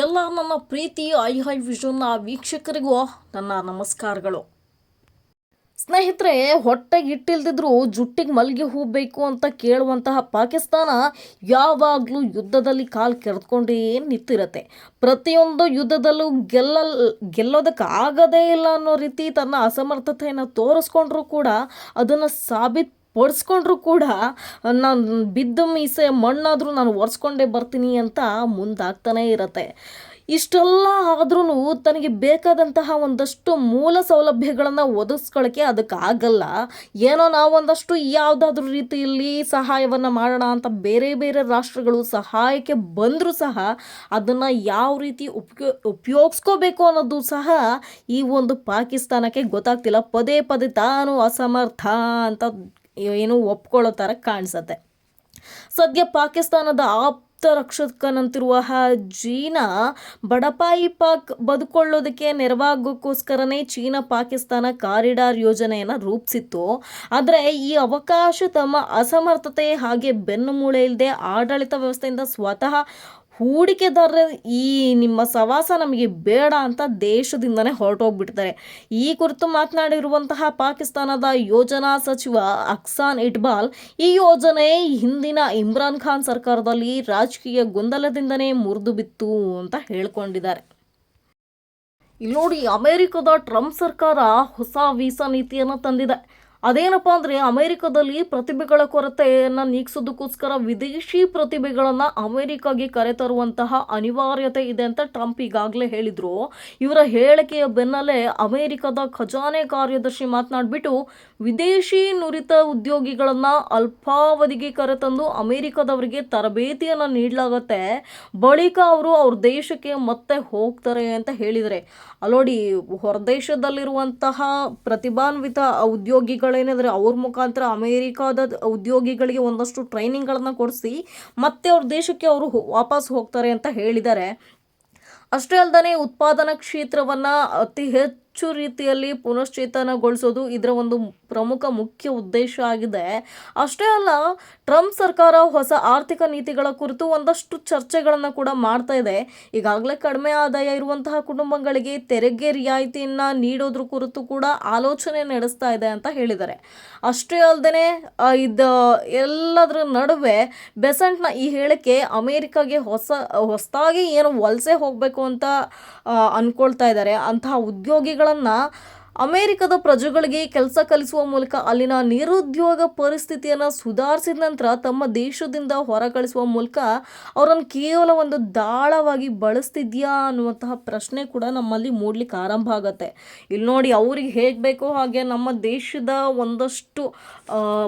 ಎಲ್ಲ ನನ್ನ ಪ್ರೀತಿ I high ವಿಷನ್ನ ವೀಕ್ಷಕರಿಗೂ ನನ್ನ ನಮಸ್ಕಾರಗಳು. ಸ್ನೇಹಿತರೆ ಹೊಟ್ಟೆಗೆ ಇಟ್ಟಿಲ್ದಿದ್ರು ಜುಟ್ಟಿಗೆ ಮಲ್ಲಿಗೆ ಹೂ ಬೇಕು ಅಂತ ಕೇಳುವಂತಹ ಪಾಕಿಸ್ತಾನ ಯಾವಾಗಲೂ ಯುದ್ಧದಲ್ಲಿ ಕಾಲು ಕೆರೆದುಕೊಂಡೇ ನಿಂತಿರತ್ತೆ. ಪ್ರತಿಯೊಂದು ಯುದ್ಧದಲ್ಲೂ ಗೆಲ್ಲ ಗೆಲ್ಲೋದಕ್ಕೆ ಆಗದೇ ಇಲ್ಲ ಅನ್ನೋ ರೀತಿ ತನ್ನ ಅಸಮರ್ಥತೆಯನ್ನು ತೋರಿಸ್ಕೊಂಡ್ರೂ ಕೂಡ ಅದನ್ನು ಸಾಬೀತು ಪಡಿಸ್ಕೊಂಡ್ರು ಕೂಡ ನಾನು ಬಿದ್ದ ಮೀಸೆ ಮಣ್ಣಾದರೂ ನಾನು ಒರೆಸ್ಕೊಂಡೇ ಬರ್ತೀನಿ ಅಂತ ಮುಂದಾಗ್ತಾನೇ ಇರತ್ತೆ. ಇಷ್ಟೆಲ್ಲ ಆದ್ರೂ ತನಗೆ ಬೇಕಾದಂತಹ ಒಂದಷ್ಟು ಮೂಲ ಸೌಲಭ್ಯಗಳನ್ನು ಒದಗಿಸ್ಕೊಳ್ಳೋಕ್ಕೆ ಅದಕ್ಕೆ ಆಗಲ್ಲ. ಏನೋ ನಾವು ಒಂದಷ್ಟು ಯಾವುದಾದ್ರೂ ರೀತಿಯಲ್ಲಿ ಸಹಾಯವನ್ನು ಮಾಡೋಣ ಅಂತ ಬೇರೆ ಬೇರೆ ರಾಷ್ಟ್ರಗಳು ಸಹಾಯಕ್ಕೆ ಬಂದರೂ ಸಹ ಅದನ್ನು ಯಾವ ರೀತಿ ಉಪಯೋ, ಉಪಯೋಗಿಸ್ಕೋಬೇಕು ಅನ್ನೋದು ಸಹ ಈ ಒಂದು ಪಾಕಿಸ್ತಾನಕ್ಕೆ ಗೊತ್ತಾಗ್ತಿಲ್ಲ. ಪದೇ ಪದೇ ತಾನು ಅಸಮರ್ಥ ಅಂತ ಏನು ಒಪ್ಕೊಳ್ಳೋ ಥರ ಕಾಣಿಸತ್ತೆ. ಸದ್ಯ ಪಾಕಿಸ್ತಾನದ ಆಪ್ತ ರಕ್ಷಕನಂತಿರುವ ಚೀನಾ ಬಡಪಾಯಿ ಪಾಕ್ ಬದುಕೊಳ್ಳೋದಕ್ಕೆ ನೆರವಾಗೋಕ್ಕೋಸ್ಕರನೇ ಚೀನಾ ಪಾಕಿಸ್ತಾನ ಕಾರಿಡಾರ್ ಯೋಜನೆಯನ್ನು ರೂಪಿಸಿತ್ತು. ಆದರೆ ಈ ಅವಕಾಶ ತಮ್ಮ ಅಸಮರ್ಥತೆ ಹಾಗೆ ಬೆನ್ನುಮೂಳೆ ಇಲ್ಲದೆ ಆಡಳಿತ ವ್ಯವಸ್ಥೆಯಿಂದ ಸ್ವತಃ ಹೂಡಿಕೆದಾರರ ಈ ನಿಮ್ಮ ಸವಾಸ ನಮಗೆ ಬೇಡ ಅಂತ ದೇಶದಿಂದನೇ ಹೊರಟೋಗ್ಬಿಡ್ತಾರೆ. ಈ ಕುರಿತು ಮಾತನಾಡಿರುವಂತಹ ಪಾಕಿಸ್ತಾನದ ಯೋಜನಾ ಸಚಿವ ಅಕ್ಸಾನ್ ಇಟ್ಬಾಲ್, ಈ ಯೋಜನೆ ಹಿಂದಿನ ಇಮ್ರಾನ್ ಖಾನ್ ಸರ್ಕಾರದಲ್ಲಿ ರಾಜಕೀಯ ಗೊಂದಲದಿಂದನೇ ಮುರಿದು ಬಿತ್ತು ಅಂತ ಹೇಳ್ಕೊಂಡಿದ್ದಾರೆ. ಇಲ್ಲಿ ನೋಡಿ ಅಮೆರಿಕದ ಟ್ರಂಪ್ ಸರ್ಕಾರ ಹೊಸ ವೀಸಾ ನೀತಿಯನ್ನು ತಂದಿದೆ. ಅದೇನಪ್ಪ ಅಂದರೆ ಅಮೆರಿಕದಲ್ಲಿ ಪ್ರತಿಭೆಗಳ ಕೊರತೆಯನ್ನು ನೀಗಿಸೋದಕ್ಕೋಸ್ಕರ ವಿದೇಶಿ ಪ್ರತಿಭೆಗಳನ್ನು ಅಮೆರಿಕಾಗೆ ಕರೆತರುವಂತಹ ಅನಿವಾರ್ಯತೆ ಇದೆ ಅಂತ ಟ್ರಂಪ್ ಈಗಾಗಲೇ ಹೇಳಿದರು. ಇವರ ಹೇಳಿಕೆಯ ಬೆನ್ನಲ್ಲೇ ಅಮೆರಿಕದ ಖಜಾನೆ ಕಾರ್ಯದರ್ಶಿ ಮಾತನಾಡಿಬಿಟ್ಟು, ವಿದೇಶಿ ನುರಿತ ಉದ್ಯೋಗಿಗಳನ್ನು ಅಲ್ಪಾವಧಿಗೆ ಕರೆತಂದು ಅಮೆರಿಕದವರಿಗೆ ತರಬೇತಿಯನ್ನು ನೀಡಲಾಗತ್ತೆ. ಬಳಿಕ ಅವರು ಅವ್ರ ದೇಶಕ್ಕೆ ಮತ್ತೆ ಹೋಗ್ತಾರೆ ಅಂತ ಹೇಳಿದರೆ. ಅಲ್ಲೋಡಿ ಹೊರದೇಶದಲ್ಲಿರುವಂತಹ ಪ್ರತಿಭಾನ್ವಿತ ಉದ್ಯೋಗಿಗಳೇನಿದ್ರೆ ಅವ್ರ ಮುಖಾಂತರ ಅಮೇರಿಕಾದ ಉದ್ಯೋಗಿಗಳಿಗೆ ಒಂದಷ್ಟು ಟ್ರೈನಿಂಗ್ಗಳನ್ನು ಕೊಡಿಸಿ ಮತ್ತೆ ಅವ್ರ ದೇಶಕ್ಕೆ ಅವರು ವಾಪಸ್ ಹೋಗ್ತಾರೆ ಅಂತ ಹೇಳಿದ್ದಾರೆ. ಅಷ್ಟೇ ಅಲ್ಲದೆ ಉತ್ಪಾದನಾ ಕ್ಷೇತ್ರವನ್ನು ಅತಿ ಹೆಚ್ಚು ರೀತಿಯಲ್ಲಿ ಪುನಶ್ಚೇತನಗೊಳಿಸೋದು ಇದರ ಒಂದು ಪ್ರಮುಖ ಮುಖ್ಯ ಉದ್ದೇಶ ಆಗಿದೆ. ಅಷ್ಟೇ ಅಲ್ಲ, ಟ್ರಂಪ್ ಸರ್ಕಾರ ಹೊಸ ಆರ್ಥಿಕ ನೀತಿಗಳ ಕುರಿತು ಒಂದಷ್ಟು ಚರ್ಚೆಗಳನ್ನು ಕೂಡ ಮಾಡ್ತಾ ಇದೆ. ಈಗಾಗಲೇ ಕಡಿಮೆ ಆದಾಯ ಇರುವಂತಹ ಕುಟುಂಬಗಳಿಗೆ ತೆರಿಗೆ ರಿಯಾಯಿತಿಯನ್ನು ನೀಡೋದ್ರ ಕುರಿತು ಕೂಡ ಆಲೋಚನೆ ನಡೆಸ್ತಾ ಇದೆ ಅಂತ ಹೇಳಿದ್ದಾರೆ. ಅಷ್ಟೇ ಅಲ್ಲದೆ ಇದು, ಎಲ್ಲದರ ನಡುವೆ ಬೆಸೆಂಟ್ನ ಈ ಹೇಳಿಕೆ ಅಮೇರಿಕಾಗೆ ಹೊಸ ಹೊಸದಾಗಿ ಏನು ವಲಸೆ ಹೋಗಬೇಕು ಅಂತ ಅಂದ್ಕೊಳ್ತಾ ಇದ್ದಾರೆ. ಅಂತಹ ಉದ್ಯೋಗಿಗಳನ್ನು ಅಮೇರಿಕದ ಪ್ರಜೆಗಳಿಗೆ ಕೆಲಸ ಕಲಿಸುವ ಮೂಲಕ ಅಲ್ಲಿನ ನಿರುದ್ಯೋಗ ಪರಿಸ್ಥಿತಿಯನ್ನು ಸುಧಾರಿಸಿದ ನಂತರ ತಮ್ಮ ದೇಶದಿಂದ ಹೊರ ಕಳಿಸುವ ಮೂಲಕ ಅವರನ್ನು ಕೇವಲ ಒಂದು ದಾಳವಾಗಿ ಬಳಸ್ತಿದ್ಯಾ ಅನ್ನುವಂತಹ ಪ್ರಶ್ನೆ ಕೂಡ ನಮ್ಮಲ್ಲಿ ಮೂಡ್ಲಿಕ್ಕೆ ಆರಂಭ ಆಗುತ್ತೆ. ಇಲ್ಲಿ ನೋಡಿ ಅವ್ರಿಗೆ ಹೇಗೆ ಬೇಕೋ ಹಾಗೆ ನಮ್ಮ ದೇಶದ ಒಂದಷ್ಟು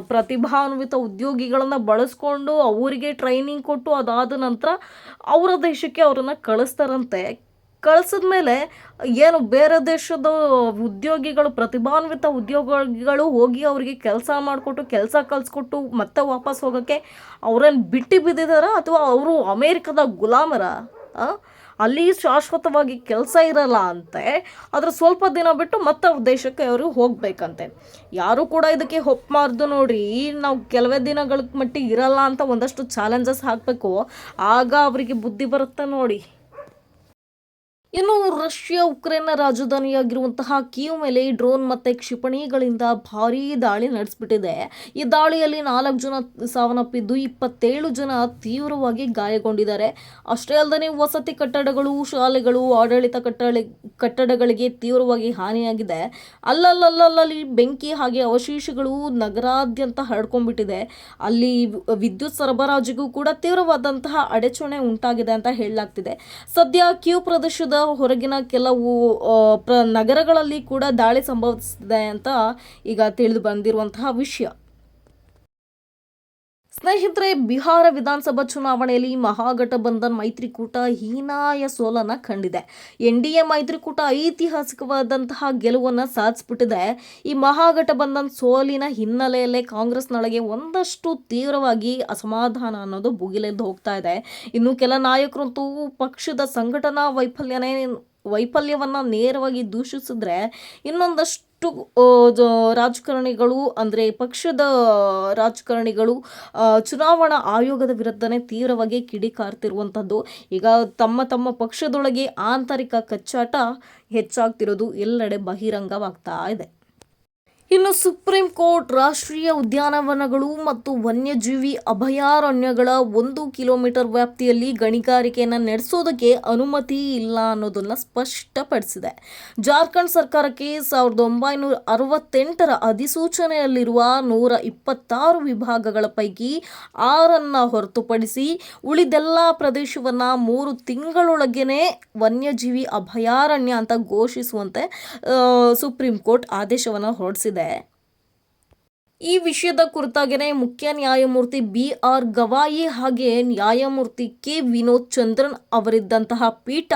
ಪ್ರತಿಭಾನ್ವಿತ ಉದ್ಯೋಗಿಗಳನ್ನು ಬಳಸ್ಕೊಂಡು ಅವರಿಗೆ ಟ್ರೈನಿಂಗ್ ಕೊಟ್ಟು ಅದಾದ ನಂತರ ಅವರ ದೇಶಕ್ಕೆ ಅವರನ್ನು ಕಳಿಸ್ತಾರಂತೆ. ಕಳಿಸಿದ್ಮೇಲೆ ಏನು ಬೇರೆ ದೇಶದ ಉದ್ಯೋಗಿಗಳು, ಪ್ರತಿಭಾನ್ವಿತ ಉದ್ಯೋಗಿಗಳು ಹೋಗಿ ಅವರಿಗೆ ಕೆಲಸ ಮಾಡಿಕೊಟ್ಟು, ಕೆಲಸ ಕಲಿಸ್ಕೊಟ್ಟು ಮತ್ತೆ ವಾಪಸ್ ಹೋಗೋಕ್ಕೆ ಅವರನ್ನು ಬಿಟ್ಟು ಬಿದ್ದಿದಾರ ಅಥವಾ ಅವರು ಅಮೇರಿಕದ ಗುಲಾಮರ? ಅಲ್ಲಿ ಶಾಶ್ವತವಾಗಿ ಕೆಲಸ ಇರಲ್ಲ ಅಂತೆ, ಆದರೆ ಸ್ವಲ್ಪ ದಿನ ಬಿಟ್ಟು ಮತ್ತೆ ದೇಶಕ್ಕೆ ಅವರು ಹೋಗಬೇಕಂತೆ. ಯಾರು ಕೂಡ ಇದಕ್ಕೆ ಹೊಪ್ಪಬಾರ್ದು ನೋಡಿ ನಾವು ಕೆಲವೇ ದಿನಗಳ ಮಟ್ಟಿಗೆ ಇರಲ್ಲ ಅಂತ ಒಂದಷ್ಟು ಚಾಲೆಂಜಸ್ ಹಾಕಬೇಕು. ಆಗ ಅವರಿಗೆ ಬುದ್ಧಿ ಬರುತ್ತೆ ನೋಡಿ. ಇನ್ನು ರಷ್ಯಾ ಉಕ್ರೇನ್ನ ರಾಜಧಾನಿಯಾಗಿರುವಂತಹ ಕಿಯು ಮೇಲೆ ಡ್ರೋನ್ ಮತ್ತು ಕ್ಷಿಪಣಿಗಳಿಂದ ಭಾರೀ ದಾಳಿ ನಡೆಸಿಬಿಟ್ಟಿದೆ. ಈ ದಾಳಿಯಲ್ಲಿ ನಾಲ್ಕು ಜನ ಸಾವನ್ನಪ್ಪಿದ್ದು ಇಪ್ಪತ್ತೇಳು ಜನ ತೀವ್ರವಾಗಿ ಗಾಯಗೊಂಡಿದ್ದಾರೆ. ಅಷ್ಟೇ ಅಲ್ಲದೆ ವಸತಿ ಕಟ್ಟಡಗಳು, ಶಾಲೆಗಳು, ಆಡಳಿತ ಕಟ್ಟಡ ಕಟ್ಟಡಗಳಿಗೆ ತೀವ್ರವಾಗಿ ಹಾನಿಯಾಗಿದೆ. ಅಲ್ಲಲ್ಲಲ್ಲಲ್ಲಿ ಬೆಂಕಿ ಹಾಗೆ ಅವಶೇಷಗಳು ನಗರಾದ್ಯಂತ ಹರಡ್ಕೊಂಡ್ಬಿಟ್ಟಿದೆ. ಅಲ್ಲಿ ವಿದ್ಯುತ್ ಸರಬರಾಜಿಗೂ ಕೂಡ ತೀವ್ರವಾದಂತಹ ಅಡಚಣೆ ಉಂಟಾಗಿದೆ ಅಂತ ಹೇಳಲಾಗ್ತಿದೆ. ಸದ್ಯ ಕ್ಯೂ ಪ್ರದೇಶದ ಹೊರಗಿನ ಕೆಲವು ಪ್ರ ನಗರಗಳಲ್ಲಿ ಕೂಡ ದಾಳಿ ಸಂಭವಿಸಿದೆ ಅಂತ ಈಗ ತಿಳಿದು ಬಂದಿರುವಂತಹ ವಿಷಯ. ಸ್ನೇಹಿತರೆ, ಬಿಹಾರ ವಿಧಾನಸಭಾ ಚುನಾವಣೆಯಲ್ಲಿ ಮಹಾಗಠಬಂಧನ್ ಮೈತ್ರಿಕೂಟ ಹೀನಾಯ ಸೋಲನ್ನ ಕಂಡಿದೆ. ಎನ್ ಡಿ ಎ ಮೈತ್ರಿಕೂಟ ಐತಿಹಾಸಿಕವಾದಂತಹ ಗೆಲುವನ್ನು ಸಾಧಿಸ್ಬಿಟ್ಟಿದೆ. ಈ ಮಹಾಗಠಬಂಧನ್ ಸೋಲಿನ ಹಿನ್ನೆಲೆಯಲ್ಲೇ ಕಾಂಗ್ರೆಸ್ನೊಳಗೆ ಒಂದಷ್ಟು ತೀವ್ರವಾಗಿ ಅಸಮಾಧಾನ ಅನ್ನೋದು ಭುಗಿಲೆದ್ದು ಹೋಗ್ತಾ ಇದೆ. ಇನ್ನು ಕೆಲ ನಾಯಕರಂತೂ ಪಕ್ಷದ ಸಂಘಟನಾ ವೈಫಲ್ಯನೇ, ವೈಫಲ್ಯವನ್ನು ನೇರವಾಗಿ ದೂಷಿಸಿದ್ರೆ ಇನ್ನೊಂದಷ್ಟು ಜ- ರಾಜಕಾರಣಿಗಳು, ಅಂದರೆ ಪಕ್ಷದ ರಾಜಕಾರಣಿಗಳು ಚುನಾವಣಾ ಆಯೋಗದ ವಿರುದ್ಧನೇ ತೀವ್ರವಾಗಿ ಕಿಡಿಕಾರ್ತಿರುವಂಥದ್ದು ಈಗ ತಮ್ಮ ತಮ್ಮ ಪಕ್ಷದೊಳಗೆ ಆಂತರಿಕ ಕಚ್ಚಾಟ ಹೆಚ್ಚಾಗ್ತಿರೋದು ಎಲ್ಲೆಡೆ ಬಹಿರಂಗವಾಗ್ತಾ ಇದೆ. ಇನ್ನು ಸುಪ್ರೀಂ ಕೋರ್ಟ್ ರಾಷ್ಟ್ರೀಯ ಉದ್ಯಾನವನಗಳು ಮತ್ತು ವನ್ಯಜೀವಿ ಅಭಯಾರಣ್ಯಗಳ ಒಂದು ಕಿಲೋಮೀಟರ್ ವ್ಯಾಪ್ತಿಯಲ್ಲಿ ಗಣಿಗಾರಿಕೆಯನ್ನು ನಡೆಸೋದಕ್ಕೆ ಅನುಮತಿ ಇಲ್ಲ ಅನ್ನೋದನ್ನ ಸ್ಪಷ್ಟಪಡಿಸಿದೆ. ಜಾರ್ಖಂಡ್ ಸರ್ಕಾರಕ್ಕೆ ಸಾವಿರದ ಒಂಬೈನೂರ ಅರವತ್ತೆಂಟರ ಅಧಿಸೂಚನೆಯಲ್ಲಿರುವ ನೂರ ಇಪ್ಪತ್ತಾರು ವಿಭಾಗಗಳ ಪೈಕಿ ಆರನ್ನು ಹೊರತುಪಡಿಸಿ ಉಳಿದೆಲ್ಲ ಪ್ರದೇಶವನ್ನು ಮೂರು ತಿಂಗಳೊಳಗೇನೆ ವನ್ಯಜೀವಿ ಅಭಯಾರಣ್ಯ ಅಂತ ಘೋಷಿಸುವಂತೆ ಸುಪ್ರೀಂ ಕೋರ್ಟ್ ಆದೇಶವನ್ನು ಹೊರಡಿಸಿದೆ. that. ಈ ವಿಷಯದ ಕುರಿತಾಗಿನೇ ಮುಖ್ಯ ನ್ಯಾಯಮೂರ್ತಿ ಬಿ ಆರ್ ಗವಾಯಿ ಹಾಗೆ ನ್ಯಾಯಮೂರ್ತಿ ಕೆ. ವಿನೋದ್ ಚಂದ್ರನ್ ಅವರಿದ್ದಂತಹ ಪೀಠ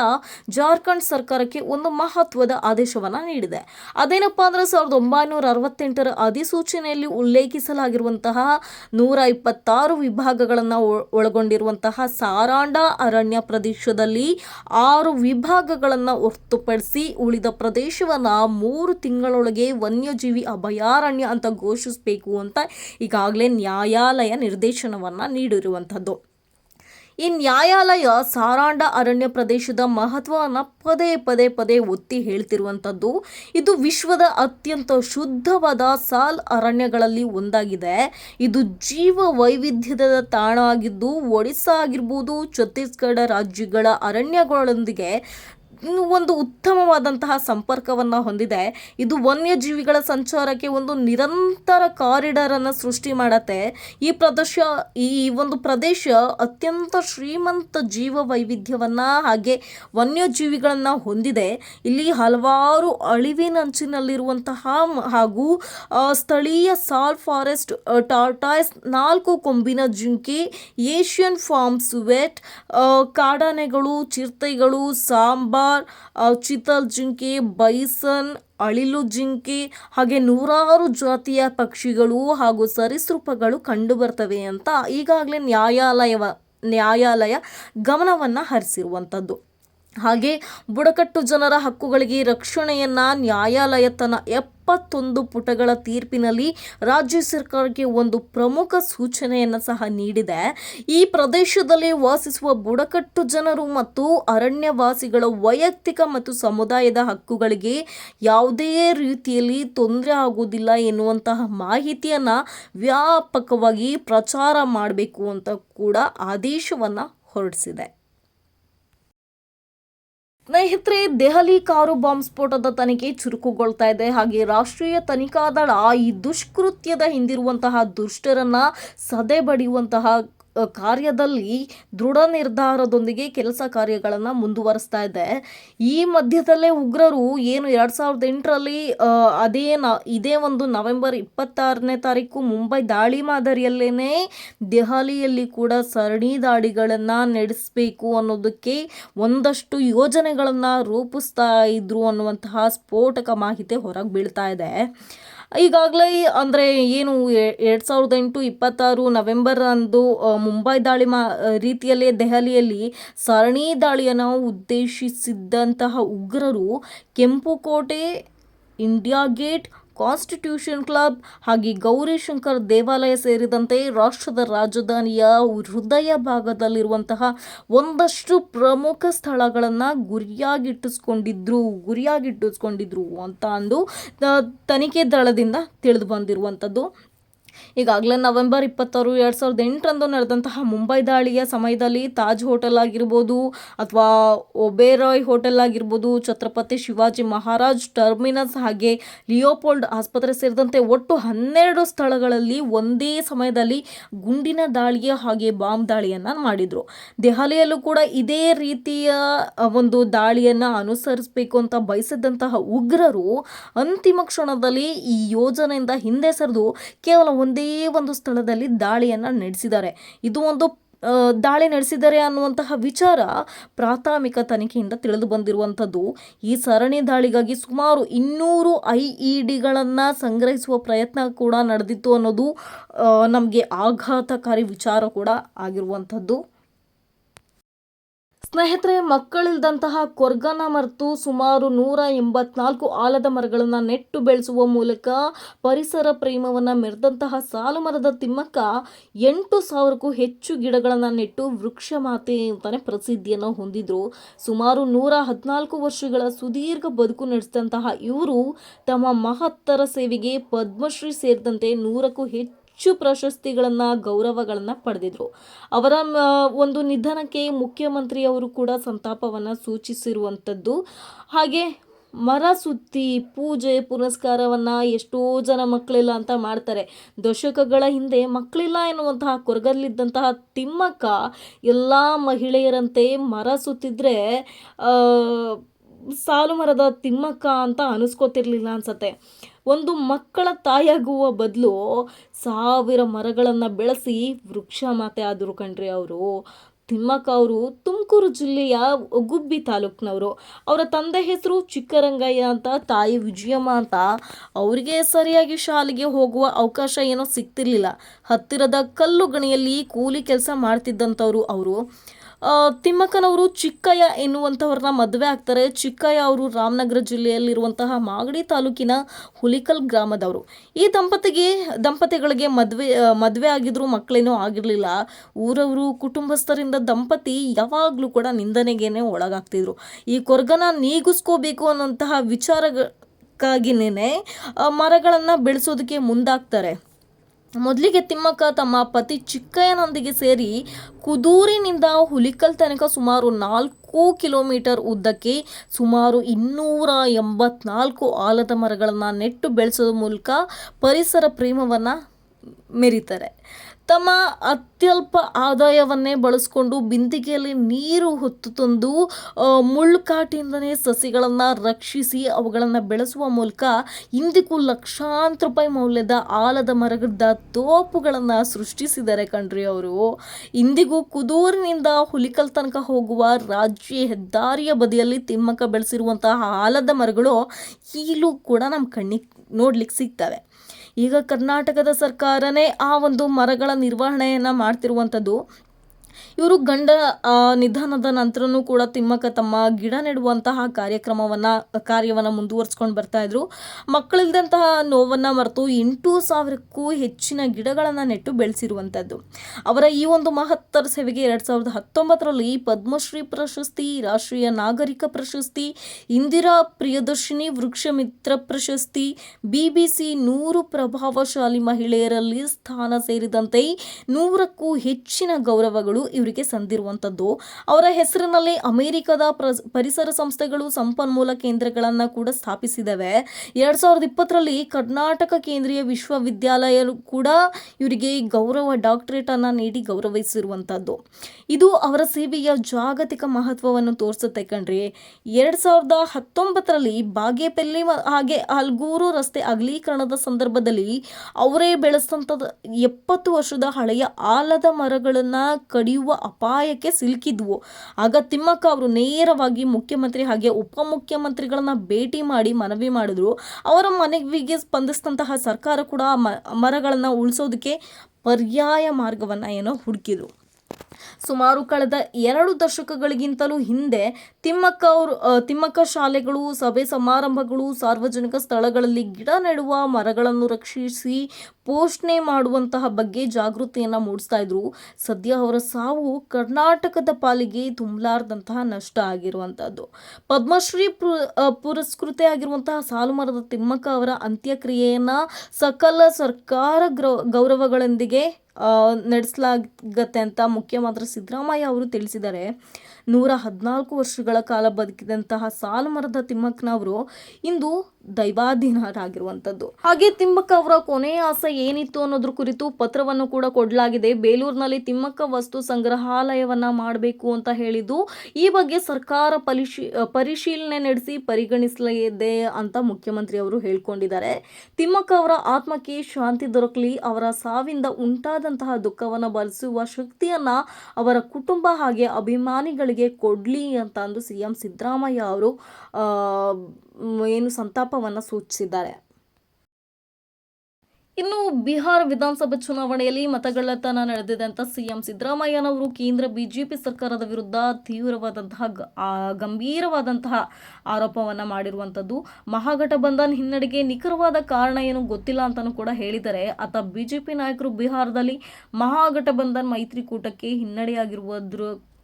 ಜಾರ್ಖಂಡ್ ಸರ್ಕಾರಕ್ಕೆ ಒಂದು ಮಹತ್ವದ ಆದೇಶವನ್ನು ನೀಡಿದೆ. ಅದೇನಪ್ಪ ಅಂದ್ರೆ ಸಾವಿರದ ಒಂಬೈನೂರ ಅರವತ್ತೆಂಟರ ಅಧಿಸೂಚನೆಯಲ್ಲಿ ಉಲ್ಲೇಖಿಸಲಾಗಿರುವಂತಹ ನೂರ ಇಪ್ಪತ್ತಾರು ವಿಭಾಗಗಳನ್ನು ಒಳಗೊಂಡಿರುವಂತಹ ಸಾರಾಂಡ ಅರಣ್ಯ ಪ್ರದೇಶದಲ್ಲಿ ಆರು ವಿಭಾಗಗಳನ್ನು ಹೊರತುಪಡಿಸಿ ಉಳಿದ ಪ್ರದೇಶವನ್ನು ಮೂರು ತಿಂಗಳೊಳಗೆ ವನ್ಯಜೀವಿ ಅಭಯಾರಣ್ಯ ಅಂತ ಘೋಷಿಸಬೇಕು ಅಂತ ಈಗಾಗಲೇ ನ್ಯಾಯಾಲಯ ನಿರ್ದೇಶನವನ್ನ ನೀಡಿರುವಂಥದ್ದು. ಈ ನ್ಯಾಯಾಲಯ ಸಾರಾಂಡ ಅರಣ್ಯ ಪ್ರದೇಶದ ಮಹತ್ವವನ್ನು ಪದೇ ಪದೇ ಪದೇ ಒತ್ತಿ ಹೇಳ್ತಿರುವಂಥದ್ದು, ಇದು ವಿಶ್ವದ ಅತ್ಯಂತ ಶುದ್ಧವಾದ ಸಾಲ್ ಅರಣ್ಯಗಳಲ್ಲಿ ಒಂದಾಗಿದೆ. ಇದು ಜೀವ ವೈವಿಧ್ಯದ ತಾಣ ಆಗಿದ್ದು ಒಡಿಸ್ಸಾ ಆಗಿರ್ಬೋದು ಛತ್ತೀಸ್ಗಢ ರಾಜ್ಯಗಳ ಅರಣ್ಯಗಳೊಂದಿಗೆ ಒಂದು ಉತ್ತಮವಾದಂತಹ ಸಂಪರ್ಕವನ್ನು ಹೊಂದಿದೆ. ಇದು ವನ್ಯಜೀವಿಗಳ ಸಂಚಾರಕ್ಕೆ ಒಂದು ನಿರಂತರ ಕಾರಿಡಾರನ್ನು ಸೃಷ್ಟಿ ಮಾಡತ್ತೆ. ಈ ಪ್ರದೇಶ, ಈ ಒಂದು ಪ್ರದೇಶ ಅತ್ಯಂತ ಶ್ರೀಮಂತ ಜೀವ ವೈವಿಧ್ಯವನ್ನು ಹಾಗೆ ವನ್ಯಜೀವಿಗಳನ್ನು ಹೊಂದಿದೆ. ಇಲ್ಲಿ ಹಲವಾರು ಅಳಿವಿನಂಚಿನಲ್ಲಿರುವಂತಹ ಹಾಗೂ ಸ್ಥಳೀಯ ಸಾಲ್ ಫಾರೆಸ್ಟ್ ಟಾರ್ಟಾಯ್ಸ್ ನಾಲ್ಕು ಕೊಂಬಿನ ಜಿಂಕೆ, ಏಷ್ಯನ್ ಫಾರ್ಮ್ ಸುವೆಟ್ ಕಾಡಾನೆಗಳು, ಚಿರತೆಗಳು ಸಾಂಬಾರ್ ಆ, ಚಿತಲ್ ಜಿಂಕೆ ಬೈಸನ್ ಅಳಿಲು ಜಿಂಕೆ ಹಾಗೆ ನೂರಾರು ಜಾತಿಯ ಪಕ್ಷಿಗಳು ಹಾಗೂ ಸರೀಸೃಪಗಳು ಕಂಡು ಬರ್ತವೆ ಅಂತ ಈಗಾಗಲೇ ನ್ಯಾಯಾಲಯವ ನ್ಯಾಯಾಲಯ ಗಮನವನ್ನು ಹರಿಸಿರುವಂಥದ್ದು ಹಾಗೆ ಬುಡಕಟ್ಟು ಜನರ ಹಕ್ಕುಗಳಿಗೆ ರಕ್ಷಣೆಯನ್ನ ನ್ಯಾಯಾಲಯ ತನ್ನ ಎಪ್ಪತ್ತೊಂದು ಪುಟಗಳ ತೀರ್ಪಿನಲ್ಲಿ ರಾಜ್ಯ ಸರ್ಕಾರಕ್ಕೆ ಒಂದು ಪ್ರಮುಖ ಸೂಚನೆಯನ್ನು ಸಹ ನೀಡಿದೆ. ಈ ಪ್ರದೇಶದಲ್ಲಿ ವಾಸಿಸುವ ಬುಡಕಟ್ಟು ಜನರು ಮತ್ತು ಅರಣ್ಯವಾಸಿಗಳ ವೈಯಕ್ತಿಕ ಮತ್ತು ಸಮುದಾಯದ ಹಕ್ಕುಗಳಿಗೆ ಯಾವುದೇ ರೀತಿಯಲ್ಲಿ ತೊಂದರೆ ಆಗುವುದಿಲ್ಲ ಎನ್ನುವಂತಹ ಮಾಹಿತಿಯನ್ನು ವ್ಯಾಪಕವಾಗಿ ಪ್ರಚಾರ ಮಾಡಬೇಕು ಅಂತ ಕೂಡ ಆದೇಶವನ್ನು ಹೊರಡಿಸಿದೆ. ಸ್ನೇಹಿತರೆ, ದೆಹಲಿ ಕಾರು ಬಾಂಬ್ ಸ್ಫೋಟದ ತನಿಖೆ ಚುರುಕುಗೊಳ್ತಾ ಇದೆ. ಹಾಗೆ ರಾಷ್ಟ್ರೀಯ ತನಿಖಾ ದಳ ಈ ದುಷ್ಕೃತ್ಯದ ಹಿಂದಿರುವಂತಹ ದುಷ್ಟರನ್ನ ಸದೆ ಬಡಿಯುವಂತಹ ಕಾರ್ಯದಲ್ಲಿ ದೃಢ ನಿರ್ಧಾರದೊಂದಿಗೆ ಕೆಲಸ ಕಾರ್ಯಗಳನ್ನು ಮುಂದುವರಿಸ್ತಾ ಇದೆ. ಈ ಮಧ್ಯದಲ್ಲೇ ಉಗ್ರರು ಏನು ಎರಡು ಸಾವಿರದ ಎಂಟರಲ್ಲಿ ಅದೇ ನ, ಇದೇ ಒಂದು ನವೆಂಬರ್ ಇಪ್ಪತ್ತಾರನೇ ತಾರೀಕು ಮುಂಬೈ ದಾಳಿ ಮಾದರಿಯಲ್ಲೇ ದೆಹಲಿಯಲ್ಲಿ ಕೂಡ ಸರಣಿ ದಾಳಿಗಳನ್ನು ನಡೆಸಬೇಕು ಅನ್ನೋದಕ್ಕೆ ಒಂದಷ್ಟು ಯೋಜನೆಗಳನ್ನು ರೂಪಿಸ್ತಾ ಇದ್ರು ಅನ್ನುವಂತಹ ಸ್ಫೋಟಕ ಮಾಹಿತಿ ಹೊರಗೆ ಬೀಳ್ತಾ ಇದೆ. ಈಗಾಗಲೇ ಅಂದರೆ ಏನು ಎರಡು ಸಾವಿರದ ಎಂಟು ಇಪ್ಪತ್ತಾರು ನವೆಂಬರ್ ಅಂದು ಮುಂಬೈ ದಾಳಿ ಮಾ ರೀತಿಯಲ್ಲೇ ದೆಹಲಿಯಲ್ಲಿ ಸರಣಿ ದಾಳಿಯನ್ನು ಉದ್ದೇಶಿಸಿದ್ದಂತಹ ಉಗ್ರರು ಕೆಂಪುಕೋಟೆ ಇಂಡಿಯಾ ಗೇಟ್ ಕಾನ್ಸ್ಟಿಟ್ಯೂಷನ್ ಕ್ಲಬ್ ಹಾಗೆ ಗೌರಿಶಂಕರ್ ದೇವಾಲಯ ಸೇರಿದಂತೆ ರಾಷ್ಟ್ರದ ರಾಜಧಾನಿಯ ಹೃದಯ ಭಾಗದಲ್ಲಿರುವಂತಹ ಒಂದಷ್ಟು ಪ್ರಮುಖ ಸ್ಥಳಗಳನ್ನು ಗುರಿಯಾಗಿಟ್ಟಿಸ್ಕೊಂಡಿದ್ರು ಗುರಿಯಾಗಿಟ್ಟಿಸ್ಕೊಂಡಿದ್ರು ಅಂತ ಅಂದು ತನಿಖೆ ದಳದಿಂದ ತಿಳಿದು ಬಂದಿರುವಂಥದ್ದು. ಈಗಾಗಲೇ ನವೆಂಬರ್ ಇಪ್ಪತ್ತಾರು ಎರಡು ಸಾವಿರದ ಎಂಟರಂದು ನಡೆದಂತಹ ಮುಂಬೈ ದಾಳಿಯ ಸಮಯದಲ್ಲಿ ತಾಜ್ ಹೋಟೆಲ್ ಆಗಿರ್ಬೋದು ಅಥವಾ ಒಬೇರಾಯ್ ಹೋಟೆಲ್ ಆಗಿರ್ಬೋದು, ಛತ್ರಪತಿ ಶಿವಾಜಿ ಮಹಾರಾಜ್ ಟರ್ಮಿನಸ್ ಹಾಗೆ ಲಿಯೋಪೋಲ್ಡ್ ಆಸ್ಪತ್ರೆ ಸೇರಿದಂತೆ ಒಟ್ಟು ಹನ್ನೆರಡು ಸ್ಥಳಗಳಲ್ಲಿ ಒಂದೇ ಸಮಯದಲ್ಲಿ ಗುಂಡಿನ ದಾಳಿಯ ಹಾಗೆ ಬಾಂಬ್ ದಾಳಿಯನ್ನು ಮಾಡಿದರು. ದೆಹಲಿಯಲ್ಲೂ ಕೂಡ ಇದೇ ರೀತಿಯ ಒಂದು ದಾಳಿಯನ್ನು ಅನುಸರಿಸಬೇಕು ಅಂತ ಬಯಸಿದಂತಹ ಉಗ್ರರು ಅಂತಿಮ ಕ್ಷಣದಲ್ಲಿ ಈ ಯೋಜನೆಯಿಂದ ಹಿಂದೆ ಸರಿದು ಕೇವಲ ಒಂದೇ ಒಂದು ಸ್ಥಳದಲ್ಲಿ ದಾಳಿಯನ್ನು ನಡೆಸಿದ್ದಾರೆ. ಇದು ಒಂದು ದಾಳಿ ನಡೆಸಿದ್ದಾರೆ ಅನ್ನುವಂತಹ ವಿಚಾರ ಪ್ರಾಥಮಿಕ ತನಿಖೆಯಿಂದ ತಿಳಿದು ಬಂದಿರುವಂಥದ್ದು. ಈ ಸರಣಿ ದಾಳಿಗಾಗಿ ಸುಮಾರು ಇನ್ನೂರು ಐ ಇ ಡಿಗಳನ್ನು ಸಂಗ್ರಹಿಸುವ ಪ್ರಯತ್ನ ಕೂಡ ನಡೆದಿತ್ತು ಅನ್ನೋದು ನಮಗೆ ಆಘಾತಕಾರಿ ವಿಚಾರ ಕೂಡ ಆಗಿರುವಂಥದ್ದು. ಸ್ನೇಹಿತರೆ, ಮಕ್ಕಳಿಲ್ದಂತಹ ಕೊರ್ಗನ ಮರೆತು ಸುಮಾರು ನೂರ ಎಂಬತ್ನಾಲ್ಕು ಆಲದ ಮರಗಳನ್ನು ನೆಟ್ಟು ಬೆಳೆಸುವ ಮೂಲಕ ಪರಿಸರ ಪ್ರೇಮವನ್ನು ಮೆರೆದಂತಹ ಸಾಲು ಮರದ ತಿಮ್ಮಕ್ಕ ಎಂಟು ಸಾವಿರಕ್ಕೂ ಹೆಚ್ಚು ಗಿಡಗಳನ್ನು ನೆಟ್ಟು ವೃಕ್ಷ ಮಾತೆ ಅಂತಾನೆ ಪ್ರಸಿದ್ಧಿಯನ್ನು ಹೊಂದಿದ್ರು. ಸುಮಾರು ನೂರ ಹದಿನಾಲ್ಕು ವರ್ಷಗಳ ಸುದೀರ್ಘ ಬದುಕು ನಡೆಸಿದಂತಹ ಇವರು ತಮ್ಮ ಮಹತ್ತರ ಸೇವೆಗೆ ಪದ್ಮಶ್ರೀ ಸೇರಿದಂತೆ ನೂರಕ್ಕೂ ಹೆಚ್ಚು ಹೆಚ್ಚು ಪ್ರಶಸ್ತಿಗಳನ್ನು, ಗೌರವಗಳನ್ನು ಪಡೆದಿದ್ರು. ಅವರ ಒಂದು ನಿಧನಕ್ಕೆ ಮುಖ್ಯಮಂತ್ರಿಯವರು ಕೂಡ ಸಂತಾಪವನ್ನು ಸೂಚಿಸಿರುವಂಥದ್ದು. ಹಾಗೆ ಮರ ಸುತ್ತಿ, ಪೂಜೆ ಪುನಸ್ಕಾರವನ್ನು ಎಷ್ಟೋ ಜನ ಮಕ್ಕಳಿಲ್ಲ ಅಂತ ಮಾಡ್ತಾರೆ. ದಶಕಗಳ ಹಿಂದೆ ಮಕ್ಕಳಿಲ್ಲ ಎನ್ನುವಂತಹ ಕೊರಗಲ್ಲಿದ್ದಂತಹ ತಿಮ್ಮಕ್ಕ ಎಲ್ಲ ಮಹಿಳೆಯರಂತೆ ಮರ ಸುತ್ತಿದ್ರೆ ಸಾಲು ಮರದ ತಿಮ್ಮಕ್ಕ ಅಂತ ಅನಿಸ್ಕೋತಿರ್ಲಿಲ್ಲ ಅನ್ಸತ್ತೆ. ಒಂದು ಮಕ್ಕಳ ತಾಯಾಗುವ ಬದಲು ಸಾವಿರ ಮರಗಳನ್ನು ಬೆಳೆಸಿ ವೃಕ್ಷ ಮಾತೆ ಆದರು ಕಣ್ರಿ ಅವರು. ತಿಮ್ಮಕ್ಕ ಅವರು ತುಮಕೂರು ಜಿಲ್ಲೆಯ ಗುಬ್ಬಿ ತಾಲೂಕಿನವರು. ಅವರ ತಂದೆ ಹೆಸರು ಚಿಕ್ಕರಂಗಯ್ಯ ಅಂತ, ತಾಯಿ ವಿಜಯಮ್ಮ ಅಂತ. ಅವರಿಗೆ ಸರಿಯಾಗಿ ಶಾಲೆಗೆ ಹೋಗುವ ಅವಕಾಶ ಏನೋ ಸಿಗ್ತಿರ್ಲಿಲ್ಲ. ಹತ್ತಿರದ ಕಲ್ಲು ಗಣಿಯಲ್ಲಿ ಕೂಲಿ ಕೆಲಸ ಮಾಡ್ತಿದ್ದಂಥವ್ರು ಅವರು. ತಿಮ್ಮಕ್ಕನವರು ಚಿಕ್ಕಯ್ಯ ಎನ್ನುವಂಥವ್ರನ್ನ ಮದುವೆ ಆಗ್ತಾರೆ. ಚಿಕ್ಕಯ್ಯ ಅವರು ರಾಮನಗರ ಜಿಲ್ಲೆಯಲ್ಲಿರುವಂತಹ ಮಾಗಡಿ ತಾಲೂಕಿನ ಹುಲಿಕಲ್ ಗ್ರಾಮದವರು. ಈ ದಂಪತಿಗೆ, ದಂಪತಿಗಳಿಗೆ ಮದುವೆ ಮದುವೆ ಆಗಿದ್ರು ಮಕ್ಕಳೇನೂ ಆಗಿರಲಿಲ್ಲ. ಊರವರು ಕುಟುಂಬಸ್ಥರಿಂದ ದಂಪತಿ ಯಾವಾಗಲೂ ಕೂಡ ನಿಂದನೆಗೇನೆ ಒಳಗಾಗ್ತಿದ್ರು. ಈ ಕೊರ್ಗನ ನೀಗಿಸ್ಕೋಬೇಕು ಅನ್ನೋಂತಹ ವಿಚಾರಕ್ಕಾಗಿನೇ ಮರಗಳನ್ನು ಬೆಳೆಸೋದಕ್ಕೆ ಮುಂದಾಗ್ತಾರೆ. ಮೊದಲಿಗೆ ತಿಮ್ಮಕ್ಕ ತಮ್ಮ ಪತಿ ಚಿಕ್ಕಯ್ಯನೊಂದಿಗೆ ಸೇರಿ ಕುದೂರಿನಿಂದ ಹುಲಿಕಲ್ ತನಕ ಸುಮಾರು ನಾಲ್ಕು ಕಿಲೋಮೀಟರ್ ಉದ್ದಕ್ಕೆ ಸುಮಾರು ಇನ್ನೂರ ಎಂಬತ್ನಾಲ್ಕು ಆಲದ ಮರಗಳನ್ನು ನೆಟ್ಟು ಬೆಳೆಸೋದ್ರ ಮೂಲಕ ಪರಿಸರ ಪ್ರೇಮವನ್ನು ಮೆರೀತಾರೆ. ತಮ್ಮ ಅತ್ಯಲ್ಪ ಆದಾಯವನ್ನೇ ಬಳಸ್ಕೊಂಡು ಬಿಂದಿಗೆಯಲ್ಲಿ ನೀರು ಹೊತ್ತು ತಂದು ಮುಳ್ಳುಕಾಟಿಯಿಂದನೇ ಸಸಿಗಳನ್ನು ರಕ್ಷಿಸಿ ಅವುಗಳನ್ನು ಬೆಳೆಸುವ ಮೂಲಕ ಇಂದಿಗೂ ಲಕ್ಷಾಂತರ ರೂಪಾಯಿ ಮೌಲ್ಯದ ಆಲದ ಮರಗದ ತೋಪುಗಳನ್ನು ಸೃಷ್ಟಿಸಿದ್ದಾರೆ ಕಣ್ರಿ ಅವರು. ಇಂದಿಗೂ ಕುದೂರಿನಿಂದ ಹುಲಿಕಲ್ ತನಕ ಹೋಗುವ ರಾಜ್ಯ ಹೆದ್ದಾರಿಯ ಬದಿಯಲ್ಲಿ ತಿಮ್ಮಕ್ಕ ಬೆಳೆಸಿರುವಂತಹ ಆಲದ ಮರಗಳು ಈಗಲೂ ಕೂಡ ನಮ್ಮ ಕಣ್ಣಿಗೆ ನೋಡ್ಲಿಕ್ಕೆ ಸಿಗ್ತವೆ. ಈಗ ಕರ್ನಾಟಕದ ಸರ್ಕಾರನೇ ಆ ಒಂದು ಮರಗಳ ನಿರ್ವಹಣೆಯನ್ನು ಮಾಡ್ತಿರುವಂಥದ್ದು ಇವರು ಗಂಡ ನಿಧನದ ನಂತರನೂ ಕೂಡ ತಿಮ್ಮಕ್ಕ ತಮ್ಮ ಗಿಡ ನೆಡುವಂತಹ ಕಾರ್ಯಕ್ರಮವನ್ನ, ಕಾರ್ಯವನ್ನ ಮುಂದುವರಿಸ್ಕೊಂಡು ಬರ್ತಾ ಇದ್ರು. ಮಕ್ಕಳಿಲ್ದಂತಹ ನೋವನ್ನ ಮರೆತು ಎಂಟು ಸಾವಿರಕ್ಕೂ ಹೆಚ್ಚಿನ ಗಿಡಗಳನ್ನು ನೆಟ್ಟು ಬೆಳೆಸಿರುವಂಥದ್ದು ಅವರ ಈ ಒಂದು ಮಹತ್ತರ ಸೇವೆಗೆ ಎರಡ್ ಸಾವಿರದ ಹತ್ತೊಂಬತ್ತರಲ್ಲಿ ಪದ್ಮಶ್ರೀ ಪ್ರಶಸ್ತಿ, ರಾಷ್ಟ್ರೀಯ ನಾಗರಿಕ ಪ್ರಶಸ್ತಿ, ಇಂದಿರಾ ಪ್ರಿಯದರ್ಶಿನಿ ವೃಕ್ಷ ಮಿತ್ರ ಪ್ರಶಸ್ತಿ, ಬಿಬಿಸಿ ನೂರು ಪ್ರಭಾವಶಾಲಿ ಮಹಿಳೆಯರಲ್ಲಿ ಸ್ಥಾನ ಸೇರಿದಂತೆ ನೂರಕ್ಕೂ ಹೆಚ್ಚಿನ ಗೌರವಗಳು ಇವರಿಗೆ ಸಂದಿರುವಂಥದ್ದು. ಅವರ ಹೆಸರಿನಲ್ಲಿ ಅಮೆರಿಕದ ಪ್ರ- ಪರಿಸರ ಸಂಸ್ಥೆಗಳು ಸಂಪನ್ಮೂಲ ಕೇಂದ್ರಗಳನ್ನು ಕೂಡ ಸ್ಥಾಪಿಸಿದವೆ. ಎರಡು ಸಾವಿರದ ಇಪ್ಪತ್ತರಲ್ಲಿ ಕರ್ನಾಟಕ ಕೇಂದ್ರೀಯ ವಿಶ್ವವಿದ್ಯಾಲಯ ಕೂಡ ಇವರಿಗೆ ಗೌರವ ಡಾಕ್ಟರೇಟ್ ಅನ್ನ ನೀಡಿ ಗೌರವಿಸಿರುವಂಥದ್ದು. ಇದು ಅವರ ಸೇವೆಯ ಜಾಗತಿಕ ಮಹತ್ವವನ್ನು ತೋರಿಸುತ್ತೆ ಕಣ್ರಿ. ಎರಡು ಸಾವಿರದ ಹತ್ತೊಂಬತ್ತರಲ್ಲಿ ಬಾಗೇಪಲ್ಲಿ ಹಾಗೆ ಅಲ್ಗೂರು ರಸ್ತೆ ಅಗಲೀಕರಣದ ಸಂದರ್ಭದಲ್ಲಿ ಅವರೇ ಬೆಳೆಸಿದಂಥ ಎಪ್ಪತ್ತು ವರ್ಷದ ಹಳೆಯ ಆಲದ ಮರಗಳನ್ನು ಕಡಿಯುವ ಅಪಾಯಕ್ಕೆ ಸಿಲುಕಿದ್ವು. ಆಗ ತಿಮ್ಮಕ್ಕ ಅವರು ನೇರವಾಗಿ ಮುಖ್ಯಮಂತ್ರಿ ಹಾಗೆ ಉಪಮುಖ್ಯಮಂತ್ರಿಗಳನ್ನ ಭೇಟಿ ಮಾಡಿ ಮನವಿ ಮಾಡಿದ್ರು. ಅವರ ಮನವಿಗೆ ಸ್ಪಂದಿಸಿದಂತಹ ಸರ್ಕಾರ ಕೂಡ ಮರಗಳನ್ನು ಉಳಿಸೋದಕ್ಕೆ ಪರ್ಯಾಯ ಮಾರ್ಗವನ್ನು ಏನೋ ಹುಡುಕಿದ್ರು. ಸುಮಾರು ಕಳೆದ ಎರಡು ದಶಕಗಳಿಗಿಂತಲೂ ಹಿಂದೆ ತಿಮ್ಮಕ್ಕ ಅವರು ತಿಮ್ಮಕ್ಕ ಶಾಲೆಗಳು, ಸಭೆ ಸಮಾರಂಭಗಳು, ಸಾರ್ವಜನಿಕ ಸ್ಥಳಗಳಲ್ಲಿ ಗಿಡ ನೆಡುವ ಮರಗಳನ್ನು ರಕ್ಷಿಸಿ ಪೋಷಣೆ ಮಾಡುವಂತಹ ಬಗ್ಗೆ ಜಾಗೃತಿಯನ್ನು ಮೂಡಿಸ್ತಾ ಇದ್ರು. ಸದ್ಯ ಅವರ ಸಾವು ಕರ್ನಾಟಕದ ಪಾಲಿಗೆ ತುಂಬಲಾರ್ದಂತಹ ನಷ್ಟ ಆಗಿರುವಂಥದ್ದು ಪದ್ಮಶ್ರೀ ಪುರಸ್ಕೃತೆ ಆಗಿರುವಂತಹ ಸಾಲುಮರದ ತಿಮ್ಮಕ್ಕ ಅವರ ಅಂತ್ಯಕ್ರಿಯೆಯನ್ನು ಸಕಲ ಸರ್ಕಾರ ಗ್ರೌ, ಗೌರವಗಳೊಂದಿಗೆ ನಡೆಸಲಾಗತ್ತೆ ಅಂತ ಮುಖ್ಯಮಂತ್ರಿ ಸಿದ್ದರಾಮಯ್ಯ ಅವರು ತಿಳಿಸಿದ್ದಾರೆ. ನೂರ ಹದಿನಾಲ್ಕು ವರ್ಷಗಳ ಕಾಲ ಬದುಕಿದಂತಹ ಸಾಲು ಮರದ ತಿಮ್ಮಕ್ಕನವರು ಇಂದು ದೈವಾಧೀನರಾಗಿರುವಂಥದ್ದು. ಹಾಗೆ ತಿಮ್ಮಕ್ಕ ಅವರ ಕೊನೆಯ ಆಸೆ ಏನಿತ್ತು ಅನ್ನೋದ್ರ ಕುರಿತು ಪತ್ರವನ್ನು ಕೂಡ ಕೊಡಲಾಗಿದೆ. ಬೇಲೂರಿನಲ್ಲಿ ತಿಮ್ಮಕ್ಕ ವಸ್ತು ಸಂಗ್ರಹಾಲಯವನ್ನ ಮಾಡಬೇಕು ಅಂತ ಹೇಳಿದ್ದು, ಈ ಬಗ್ಗೆ ಸರ್ಕಾರ ಪರಿಶೀ ಪರಿಶೀಲನೆ ನಡೆಸಿ ಪರಿಗಣಿಸಲಿದೆ ಅಂತ ಮುಖ್ಯಮಂತ್ರಿ ಅವರು ಹೇಳ್ಕೊಂಡಿದ್ದಾರೆ. ತಿಮ್ಮಕ್ಕ ಅವರ ಆತ್ಮಕ್ಕೆ ಶಾಂತಿ ದೊರಕಲಿ, ಅವರ ಸಾವಿಂದ ಉಂಟಾದಂತಹ ದುಃಖವನ್ನು ಭರಿಸುವ ಶಕ್ತಿಯನ್ನ ಅವರ ಕುಟುಂಬ ಹಾಗೆ ಅಭಿಮಾನಿಗಳಿಗೆ ಕೊಡ್ಲಿ ಅಂತ ಅಂದು ಸಿ ಎಂ ಸಿದ್ದರಾಮಯ್ಯ ಅವರು ಏನು ಸಂತಾಪವನ್ನು ಸೂಚಿಸಿದ್ದಾರೆ. ಇನ್ನು ಬಿಹಾರ ವಿಧಾನಸಭೆ ಚುನಾವಣೆಯಲ್ಲಿ ಮತಗಳತನ ನಡೆದಿದೆ ಅಂತ ಸಿಎಂ ಸಿದ್ದರಾಮಯ್ಯನವರು ಕೇಂದ್ರ ಬಿಜೆಪಿ ಸರ್ಕಾರದ ವಿರುದ್ಧ ತೀವ್ರವಾದಂತಹ ಗಂಭೀರವಾದಂತಹ ಆರೋಪವನ್ನು ಮಾಡಿರುವಂಥದ್ದು. ಮಹಾಗಠಬಂಧನ್ ಹಿನ್ನಡೆಗೆ ನಿಖರವಾದ ಕಾರಣ ಏನು ಗೊತ್ತಿಲ್ಲ ಅಂತಲೂ ಕೂಡ ಹೇಳಿದರೆ, ಆತ ಬಿಜೆಪಿ ನಾಯಕರು ಬಿಹಾರದಲ್ಲಿ ಮಹಾಗಠಬಂಧನ್ ಮೈತ್ರಿಕೂಟಕ್ಕೆ ಹಿನ್ನಡೆಯಾಗಿರುವುದ್ರ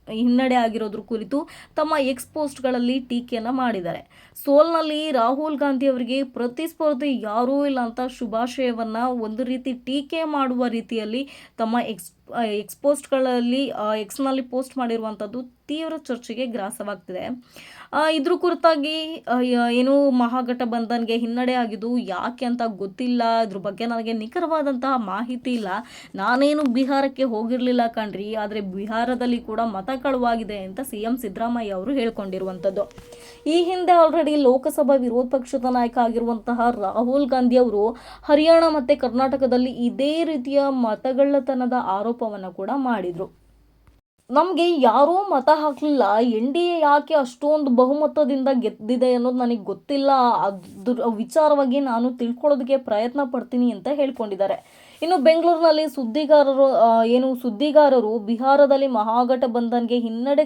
ಹಿನ್ನಡೆ ಆಗಿರೋದ್ರ ಕುರಿತು ತಮ್ಮ ಎಕ್ಸ್ಪೋಸ್ಟ್ಗಳಲ್ಲಿ ಟೀಕೆಯನ್ನು ಮಾಡಿದ್ದಾರೆ. ಸೋಲ್ನಲ್ಲಿ ರಾಹುಲ್ ಗಾಂಧಿ ಅವರಿಗೆ ಪ್ರತಿಸ್ಪರ್ಧಿ ಯಾರೂ ಇಲ್ಲ ಅಂತ ಶುಭಾಶಯವನ್ನು ಒಂದು ರೀತಿ ಟೀಕೆ ಮಾಡುವ ರೀತಿಯಲ್ಲಿ ತಮ್ಮ ಎಕ್ಸ್ ಎಕ್ಸ್ ಪೋಸ್ಟ್ಗಳಲ್ಲಿ ಎಕ್ಸ್ನಲ್ಲಿ ಪೋಸ್ಟ್ ಮಾಡಿರುವಂಥದ್ದು ತೀವ್ರ ಚರ್ಚೆಗೆ ಗ್ರಾಸವಾಗ್ತಿದೆ. ಇದ್ರ ಕುರಿತಾಗಿ ಏನು ಮಹಾಗಠಬಂಧನ್ಗೆ ಹಿನ್ನಡೆ ಆಗಿದ್ದು ಯಾಕೆ ಅಂತ ಗೊತ್ತಿಲ್ಲ. ಇದ್ರ ಬಗ್ಗೆ ನನಗೆ ನಿಖರವಾದಂತಹ ಮಾಹಿತಿ ಇಲ್ಲ. ನಾನೇನು ಬಿಹಾರಕ್ಕೆ ಹೋಗಿರಲಿಲ್ಲ ಕಣ್ರಿ. ಆದರೆ ಬಿಹಾರದಲ್ಲಿ ಕೂಡ ಮತ ಕಳುವಾಗಿದೆ ಅಂತ ಸಿ ಎಂ ಸಿದ್ದರಾಮಯ್ಯ ಅವರು ಹೇಳ್ಕೊಂಡಿರುವಂಥದ್ದು. ಈ ಹಿಂದೆ ಆಲ್ರೆಡಿ ಲೋಕಸಭಾ ವಿರೋಧ ಪಕ್ಷದ ನಾಯಕ ಆಗಿರುವಂತಹ ರಾಹುಲ್ ಗಾಂಧಿ ಅವರು ಹರಿಯಾಣ ಮತ್ತು ಕರ್ನಾಟಕದಲ್ಲಿ ಇದೇ ರೀತಿಯ ಮತಗಳ್ಳತನದ ಆರೋಪವನ್ನು ಕೂಡ ಮಾಡಿದರು. ನಮಗೆ ಯಾರೂ ಮತ ಹಾಕಲಿಲ್ಲ. ಎನ್ ಡಿ ಎ ಯಾಕೆ ಅಷ್ಟೊಂದು ಬಹುಮತದಿಂದ ಗೆದ್ದಿದೆ ಅನ್ನೋದು ನನಗೆ ಗೊತ್ತಿಲ್ಲ. ಅದ್ರ ವಿಚಾರವಾಗಿ ನಾನು ತಿಳ್ಕೊಳ್ಳೋದಕ್ಕೆ ಪ್ರಯತ್ನ ಪಡ್ತೀನಿ ಅಂತ ಹೇಳ್ಕೊಂಡಿದ್ದಾರೆ. ಇನ್ನು ಬೆಂಗಳೂರಿನಲ್ಲಿ ಸುದ್ದಿಗಾರರು ಏನು ಸುದ್ದಿಗಾರರು, ಬಿಹಾರದಲ್ಲಿ ಮಹಾಗಠಬಂಧನ್ಗೆ ಹಿನ್ನಡೆ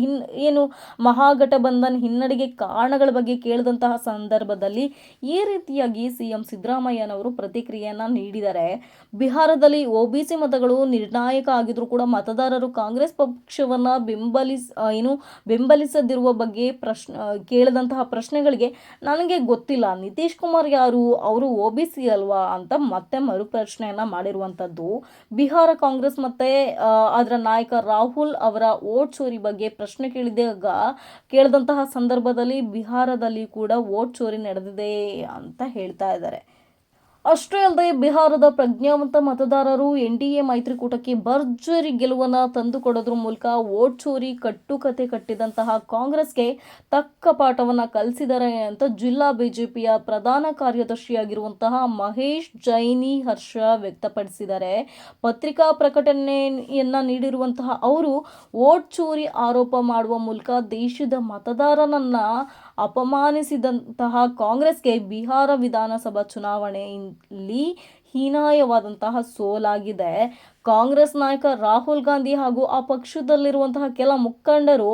ಹಿನ್, ಏನು ಮಹಾಗಠಬಂಧನ್ ಹಿನ್ನಡೆಗೆ ಕಾರಣಗಳ ಬಗ್ಗೆ ಕೇಳಿದಂತಹ ಸಂದರ್ಭದಲ್ಲಿ ಈ ರೀತಿಯಾಗಿ ಸಿ ಎಂ ಸಿದ್ದರಾಮಯ್ಯನವರು ಪ್ರತಿಕ್ರಿಯೆಯನ್ನು ನೀಡಿದ್ದಾರೆ ಬಿಹಾರದಲ್ಲಿ ಒ ಬಿ ಸಿ ಮತಗಳು ನಿರ್ಣಾಯಕ ಆಗಿದ್ರು ಕೂಡ ಮತದಾರರು ಕಾಂಗ್ರೆಸ್ ಪಕ್ಷವನ್ನ ಬೆಂಬಲಿಸ ಏನು ಬೆಂಬಲಿಸದಿರುವ ಬಗ್ಗೆ ಪ್ರಶ್ನೆ ಕೇಳಿದಂತಹ ಪ್ರಶ್ನೆಗಳಿಗೆ ನನಗೆ ಗೊತ್ತಿಲ್ಲ. ನಿತೀಶ್ ಕುಮಾರ್ ಯಾರು? ಅವರು ಒ ಬಿ ಸಿ ಅಲ್ವಾ? ಅಂತ ಮತ್ತೆ ಮರುಪ್ರಶ್ನೆಯನ್ನ ಮಾಡಿರುವಂಥದ್ದು. ಬಿಹಾರ ಕಾಂಗ್ರೆಸ್ ಮತ್ತೆ ಅದರ ನಾಯಕ ರಾಹುಲ್ ಅವರ ಓಟ್ ಚೋರಿ ಬಗ್ಗೆ ಪ್ರಶ್ನೆ ಕೇಳಿದಾಗ ಕೇಳಿದಂತಹ ಸಂದರ್ಭದಲ್ಲಿ ಬಿಹಾರದಲ್ಲಿ ಕೂಡ ಓಟ್ ಚೋರಿ ನಡೆದಿದೆ ಅಂತ ಹೇಳ್ತಾ ಇದ್ದಾರೆ. ಅಷ್ಟೇ ಅಲ್ಲದೆ ಬಿಹಾರದ ಪ್ರಜ್ಞಾವಂತ ಮತದಾರರು ಎನ್ ಡಿ ಎ ಮೈತ್ರಿಕೂಟಕ್ಕೆ ಭರ್ಜರಿ ಗೆಲುವನ್ನು ತಂದುಕೊಡೋದ್ರ ಮೂಲಕ ಓಟ್ ಚೋರಿ, ಕಟ್ಟುಕತೆ ಕಟ್ಟಿದಂತಹ ಕಾಂಗ್ರೆಸ್ಗೆ ತಕ್ಕ ಪಾಠವನ್ನು ಕಲಿಸಿದ್ದಾರೆ ಅಂತ ಜಿಲ್ಲಾ ಬಿಜೆಪಿಯ ಪ್ರಧಾನ ಕಾರ್ಯದರ್ಶಿಯಾಗಿರುವಂತಹ ಮಹೇಶ್ ಜೈನಿ ಹರ್ಷ ವ್ಯಕ್ತಪಡಿಸಿದ್ದಾರೆ. ಪತ್ರಿಕಾ ಪ್ರಕಟಣೆಯನ್ನ ನೀಡಿರುವಂತಹ ಅವರು ಓಟ್ ಚೋರಿ ಆರೋಪ ಮಾಡುವ ಮೂಲಕ ದೇಶದ ಮತದಾರನನ್ನ ಅಪಮಾನಿಸಿದಂತಹ ಕಾಂಗ್ರೆಸ್ಗೆ ಬಿಹಾರ ವಿಧಾನಸಭಾ ಚುನಾವಣೆಯಲ್ಲಿ ಹೀನಾಯವಾದಂತಹ ಸೋಲಾಗಿದೆ. ಕಾಂಗ್ರೆಸ್ ನಾಯಕ ರಾಹುಲ್ ಗಾಂಧಿ ಹಾಗೂ ಆ ಪಕ್ಷದಲ್ಲಿರುವಂತಹ ಕೆಲ ಮುಖಂಡರು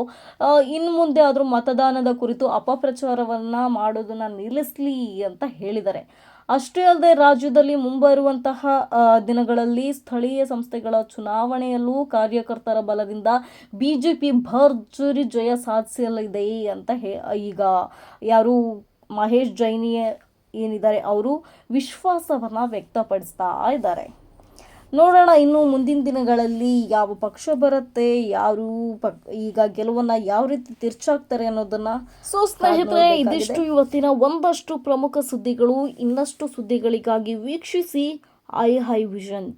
ಇನ್ನು ಮುಂದೆ ಆದರೂ ಮತದಾನದ ಕುರಿತು ಅಪಪ್ರಚಾರವನ್ನು ಮಾಡೋದನ್ನ ನಿಲ್ಲಿಸಲಿ ಅಂತ ಹೇಳಿದ್ದಾರೆ. ಅಷ್ಟೇ ಅಲ್ಲದೆ ರಾಜ್ಯದಲ್ಲಿ ಮುಂಬರುವಂತಹ ದಿನಗಳಲ್ಲಿ ಸ್ಥಳೀಯ ಸಂಸ್ಥೆಗಳ ಚುನಾವಣೆಯಲ್ಲೂ ಕಾರ್ಯಕರ್ತರ ಬಲದಿಂದ ಬಿಜೆಪಿ ಭರ್ಜರಿ ಜಯ ಸಾಧಿಸಲಿದೆ ಅಂತ ಹೇ, ಈಗ ಯಾರು ಮಹೇಶ್ ಜೈನಿಯ ಏನಿದ್ದಾರೆ, ಅವರು ವಿಶ್ವಾಸವನ್ನು ವ್ಯಕ್ತಪಡಿಸ್ತಾ ಇದ್ದಾರೆ. ನೋಡೋಣ ಇನ್ನು ಮುಂದಿನ ದಿನಗಳಲ್ಲಿ ಯಾವ ಪಕ್ಷ ಬರುತ್ತೆ ಯಾರು ಪಕ್ ಈಗ ಗೆಲುವನ್ನ ಯಾವ ರೀತಿ ತಿರ್ಚಾಕ್ತಾರೆ ಅನ್ನೋದನ್ನ ಸೊ ಸ್ನೇಹಿತರೆ ಇದಿಷ್ಟು ಇವತ್ತಿನ ಒಂದಷ್ಟು ಪ್ರಮುಖ ಸುದ್ದಿಗಳು ಇನ್ನಷ್ಟು ಸುದ್ದಿಗಳಿಗಾಗಿ ವೀಕ್ಷಿಸಿ ಐ ಹೈ ವಿಷನ್.